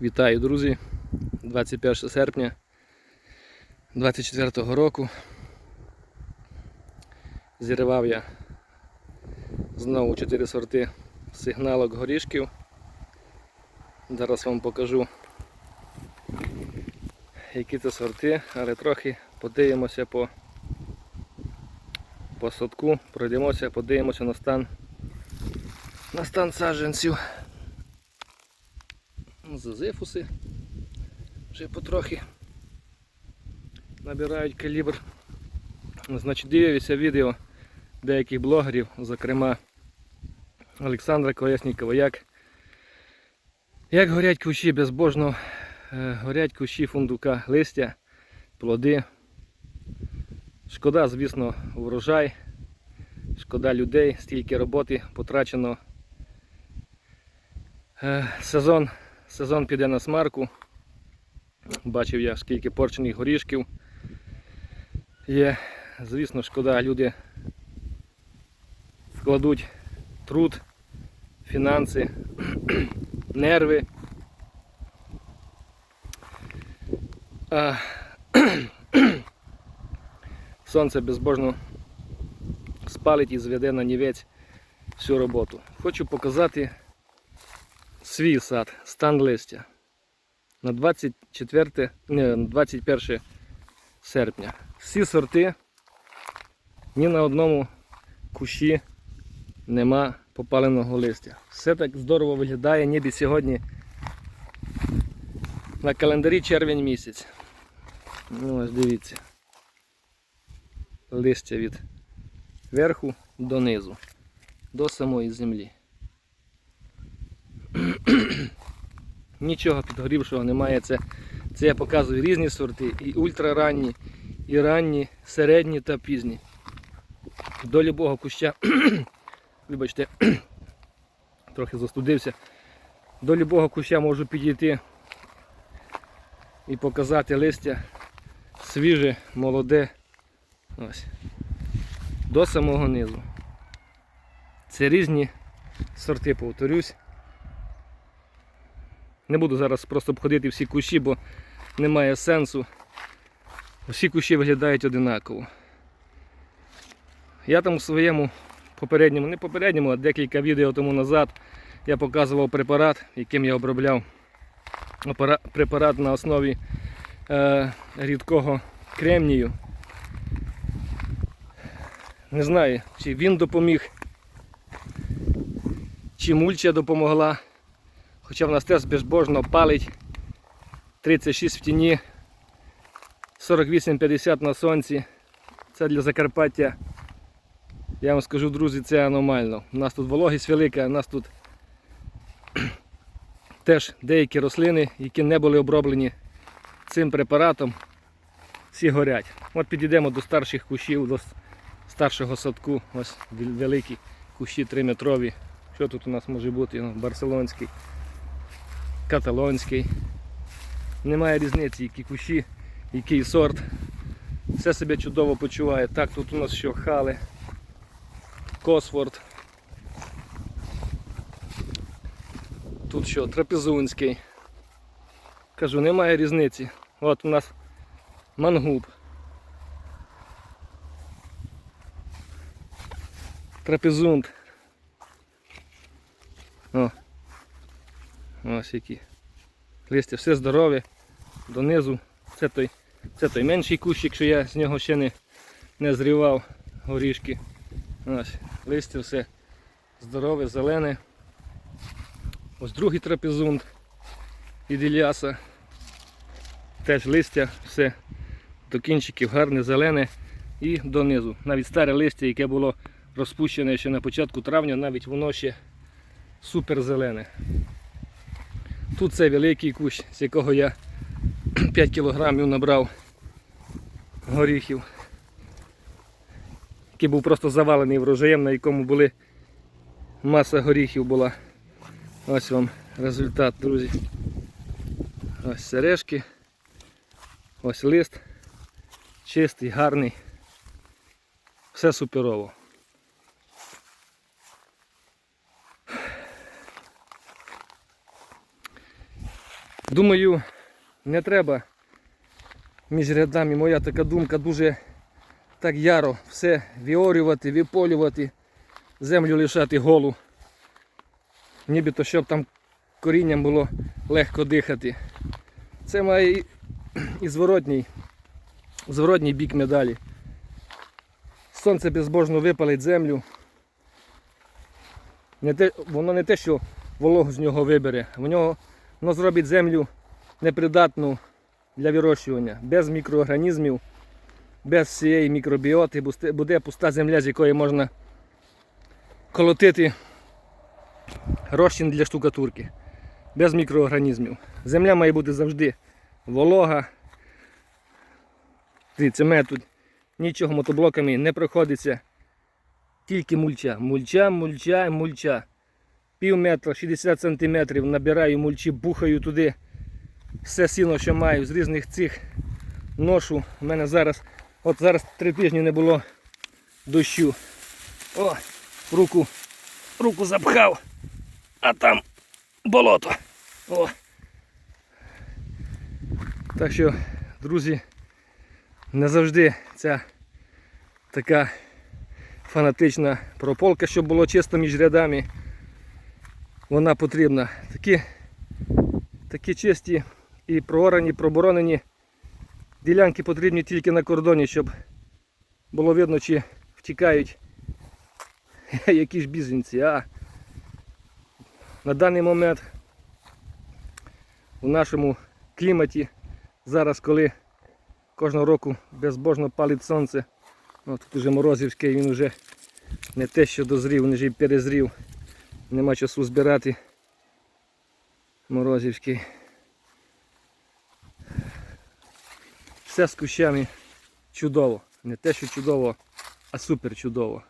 Вітаю, друзі! 21 серпня 24 року. Зірвав я знову 4 сорти сигналок горішків. Зараз вам покажу, які це сорти, але трохи подивимося по, по садку, пройдемося, подивимося на стан, на стан саджанців. Зазифуси вже потрохи набирають калібр. Значить, дивився відео деяких блогерів, зокрема Олександра Колеснікова, як, як горять кущі безбожно, е, горять кущі фундука, листя, плоди. Шкода, звісно, врожай, шкода людей, стільки роботи потрачено. Е, Сезон Сезон піде на смарку. Бачив я, скільки порчених горішків є. Звісно, шкода, люди вкладуть труд, фінанси, нерви. А, сонце безбожно спалить і зведе на нівець всю роботу. Хочу показати свій сад, стан листя на 24, не, 21 серпня. Всі сорти, ні на одному кущі нема попаленого листя. Все так здорово виглядає, ніби сьогодні на календарі червень місяць. Ну ось дивіться. Листя від верху до низу, до самої землі. Нічого підгорівшого немає. Це, це я показую різні сорти, і ультраранні, і ранні, середні та пізні. До любого куща, вибачте, трохи застудився. До любого куща можу підійти і показати листя свіже, молоде. Ось. До самого низу. Це різні сорти, повторюсь. Не буду зараз просто обходити всі кущі, бо немає сенсу. Всі кущі виглядають одинаково. Я там у своєму попередньому, не попередньому, а декілька відео тому назад я показував препарат, яким я обробляв препарат на основі е, рідкого кремнію. Не знаю, чи він допоміг, чи мульча допомогла. Хоча в нас теж безбожно палить 36 в тіні, 48-50 на сонці. Це для Закарпаття. Я вам скажу, друзі, це аномально. У нас тут вологість велика, у нас тут теж деякі рослини, які не були оброблені цим препаратом, всі горять. От підійдемо до старших кущів, до старшого садку. Ось великі кущі 3-метрові. Що тут у нас може бути? Ну, Барселонський каталонський. Немає різниці, які кущі, який сорт. Все себе чудово почуває. Так, тут у нас що хали, Косфорд. Тут що, трапезунський. Кажу, немає різниці. От у нас мангуб. Трапезунд. О, Ось які. Листя все здорове, донизу. Це той, це той менший кущик, що я з нього ще не, не зрівав горішки. Ось, листя все здорове, зелене. Ось другий трапезунд від Ільяса. Теж листя, все до кінчиків гарне, зелене і донизу. Навіть старе листя, яке було розпущене ще на початку травня, навіть воно ще супер зелене. Тут це великий кущ, з якого я 5 кілограмів набрав горіхів, який був просто завалений врожаєм, на якому були маса горіхів була. Ось вам результат, друзі. Ось сережки, ось лист, чистий, гарний. Все суперово. Думаю, не треба між рядами, моя така думка дуже так яро все віорювати, виполювати, землю лишати голу. Нібито щоб там корінням було легко дихати. Це має і, зворотній, зворотній бік медалі. Сонце безбожно випалить землю. Не те, воно не те, що вологу з нього вибере, в нього воно зробить землю непридатну для вирощування, без мікроорганізмів, без всієї мікробіоти, буде пуста земля, з якої можна колотити розчин для штукатурки, без мікроорганізмів. Земля має бути завжди волога. Дивіться, нічого мотоблоками не проходиться. Тільки мульча. Мульча, мульча, мульча. Пів метра, 60 сантиметрів набираю мульчі, бухаю туди все сіно, що маю з різних цих ношу. У мене зараз, от зараз три тижні не було дощу. О, руку, руку запхав, а там болото. О. Так що, друзі, не завжди ця така фанатична прополка, щоб було чисто між рядами. Вона потрібна. Такі, такі чисті і проорані, проборонені ділянки потрібні тільки на кордоні, щоб було видно, чи втікають якісь біженці. А на даний момент у нашому кліматі, зараз, коли кожного року безбожно палить сонце, ну, тут уже морозівський, він вже не те, що дозрів, він вже й перезрів. Нема часу збирати морозівський. Все з кущами чудово. Не те, що чудово, а супер чудово.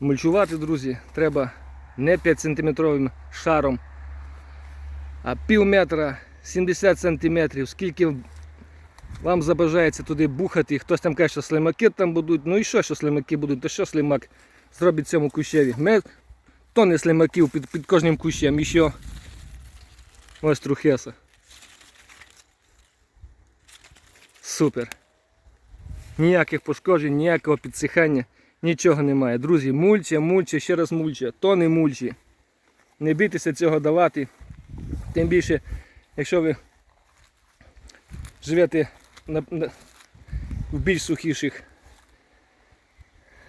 Мульчувати, друзі, треба не 5 сантиметровим шаром, а пів метра 70 сантиметрів. Скільки вам забажається туди бухати, хтось там каже, що слимаки там будуть. Ну і що, що слимаки будуть, то що слимак зробить цьому кущеві? Тони слимаків під, під кожним кущем і що? Ось трухеса. Супер. Ніяких пошкоджень, ніякого підсихання, нічого немає. Друзі, мульча, мульча, ще раз мульча, тони мульчі. Не бійтеся цього давати. Тим більше, якщо ви живете на, на, в більш сухіших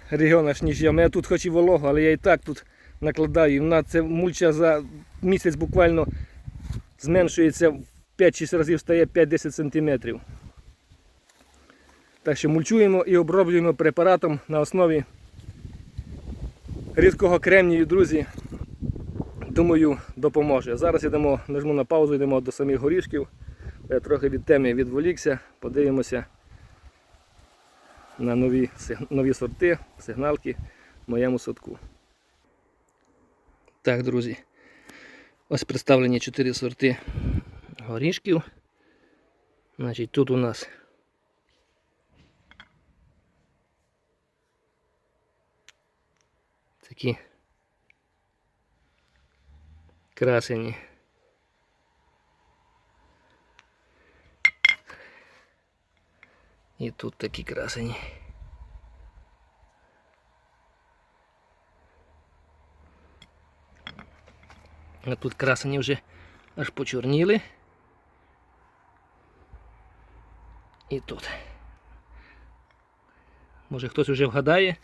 регіонах, ніж я. У мене тут хоч і волого, але я і так тут накладаю. І вона це мульча за місяць буквально зменшується в 5-6 разів стає 5-10 см. Так що мульчуємо і оброблюємо препаратом на основі рідкого кремнію, друзі. Думаю, допоможе. Зараз йдемо, нажму на паузу, йдемо до самих горішків. Я трохи від теми відволікся, подивимося на нові, нові сорти, сигналки в моєму садку. Так, друзі. Ось представлені 4 сорти горішків. Значить, тут у нас такі красені. І тут такі красені. А тут красені вже аж почорніли. І тут. Може хтось вже вгадає,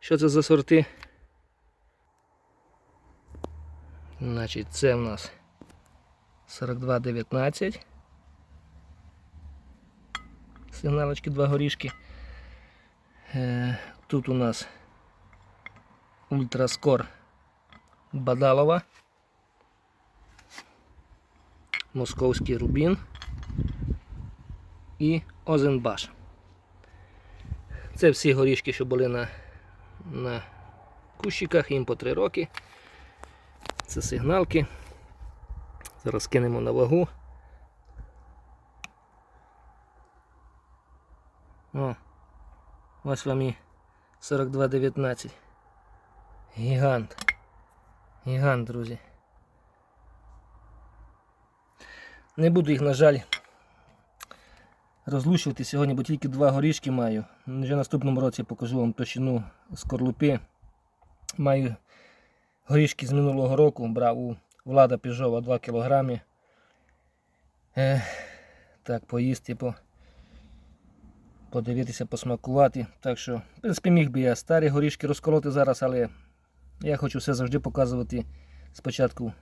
що це за сорти. Значить, це в нас 4219. Сигналочки, два горішки. Е, Тут у нас ультраскор Бадалова. Московський рубін і Озенбаш. Це всі горішки, що були на, на кущиках, їм по 3 роки. Це сигналки. Зараз кинемо на вагу. О, ось вам і 42,19. Гігант. Гігант, друзі. Не буду їх, на жаль, розлучувати сьогодні, бо тільки два горішки маю. Вже наступному році покажу вам товщину скорлупи. Маю горішки з минулого року, брав у Влада Піжова 2 кг. Так, поїсти, по, подивитися, посмакувати. Так що, в принципі, міг би я старі горішки розколоти зараз, але я хочу все завжди показувати спочатку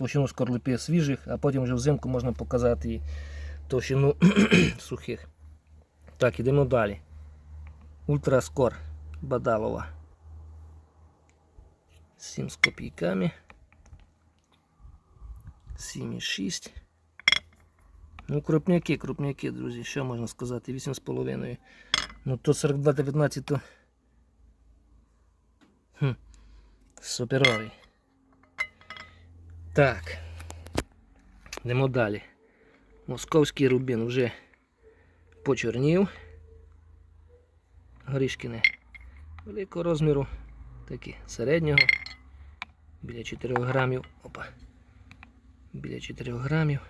товщину скорлупи свіжих, а потім вже взимку можна показати і товщину сухих. Так, ідемо далі. Ультраскор Бадалова. 7 з копійками. 7,6. Ну, крупняки, крупняки, друзі, що можна сказати? 8,5. Ну, то 42,19 то. Хм. Суперовий. Так. Йдемо далі. Московський рубін вже почорнів. Горішкини великого розміру, такі середнього. Біля 4 грамів. Опа. Біля 4 грамів.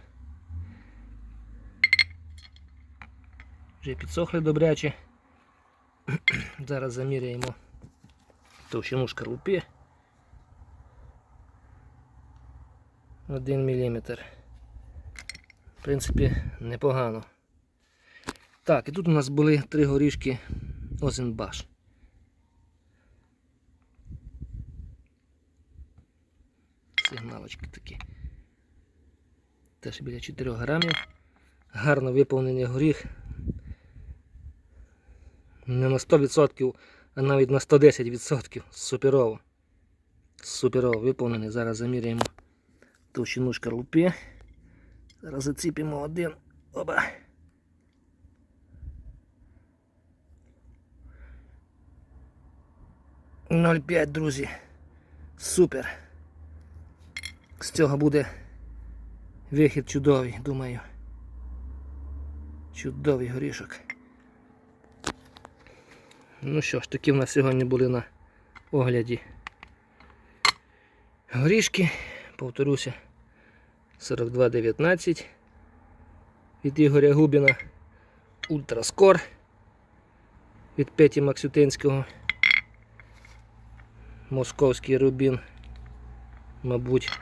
Вже підсохли добряче. Зараз заміряємо товщину шкарлупи. 1 мм. В принципі, непогано. Так, і тут у нас були три горішки Озенбаш. Сигналочки такі. Теж біля 4 грамів. Гарно виповнений горіх. Не на 100%, а навіть на 110%. Суперово. Суперово виповнений. Зараз заміряємо товщину шкарлупи. Зараз заціпимо один. Оба. Ноль п'ять, друзі. Супер. З цього буде вихід чудовий, думаю. Чудовий горішок. Ну що ж, такі в нас сьогодні були на огляді. Горішки, повторюся, 42,19 від Ігоря Губіна, Ультраскор від Петі Максютинського, Московський Рубін, мабуть,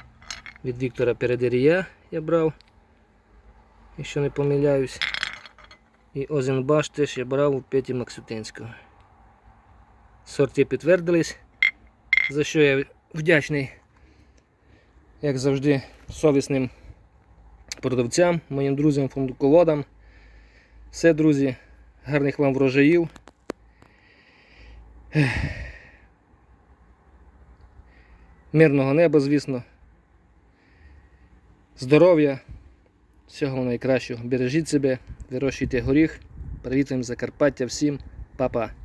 від Віктора Передерія я брав, якщо не помиляюсь. І Озенбаш теж я брав у Петі Максютинського. Сорти підтвердились, за що я вдячний, як завжди, совісним продавцям, моїм друзям, фундуководам. Все, друзі, гарних вам врожаїв. Мирного неба, звісно. Здоров'я, всього найкращого. Бережіть себе, вирощуйте горіх. Привіт вам Закарпаття всім, Па-па.